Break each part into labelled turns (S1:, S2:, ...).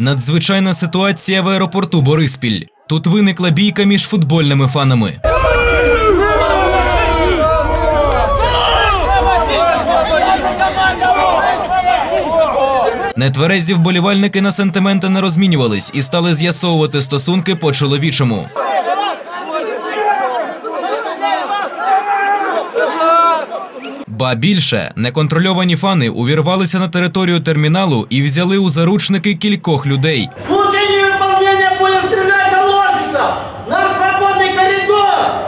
S1: Надзвичайна ситуація в аеропорту Бориспіль. Тут виникла бійка між футбольними фанами. Нетверезі вболівальники на сентименти не розмінювались і стали з'ясовувати стосунки по чоловічому. Ба більше неконтрольовані фани увірвалися на територію терміналу і взяли у заручники кількох людей.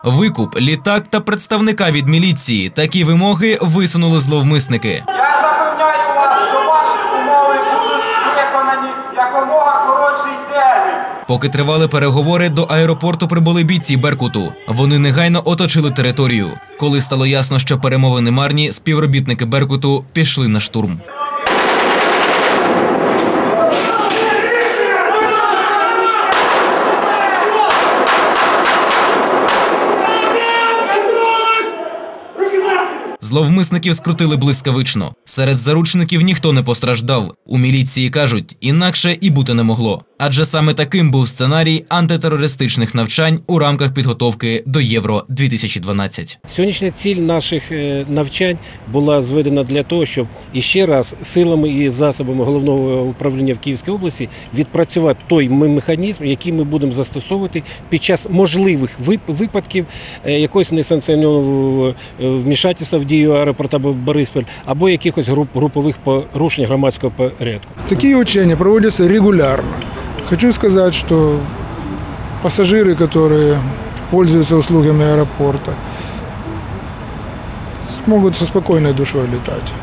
S1: Викуп, літак та представника від міліції. Такі вимоги висунули зловмисники.
S2: Я запевняю вас, що ваші умови будуть виконані якомога коротший термін.
S1: Поки тривали переговори, до аеропорту прибули бійці Беркуту. Вони негайно оточили територію. Коли стало ясно, що перемовини марні, співробітники Беркуту пішли на штурм. Зловмисників скрутили блискавично. Серед заручників ніхто не постраждав. У міліції кажуть, інакше і бути не могло. Адже саме таким був сценарій антитерористичних навчань у рамках підготовки до Євро 2012
S3: Сьогоднішня ціль наших е, навчань була зведена для того, щоб іще раз силами і засобами головного управління в Київській області відпрацювати той ме- механізм, який ми будемо застосовувати під час можливих вип- випадків е, якогось несанкціонованого е, вмішательства в дію аеропорта Бо- Бориспіль або якихось груп, групових порушень громадського порядку.
S4: Такие учения проводятся регулярно. Хочу сказать, что пассажиры, которые пользуются услугами аэропорта, смогут со спокойной душой летать.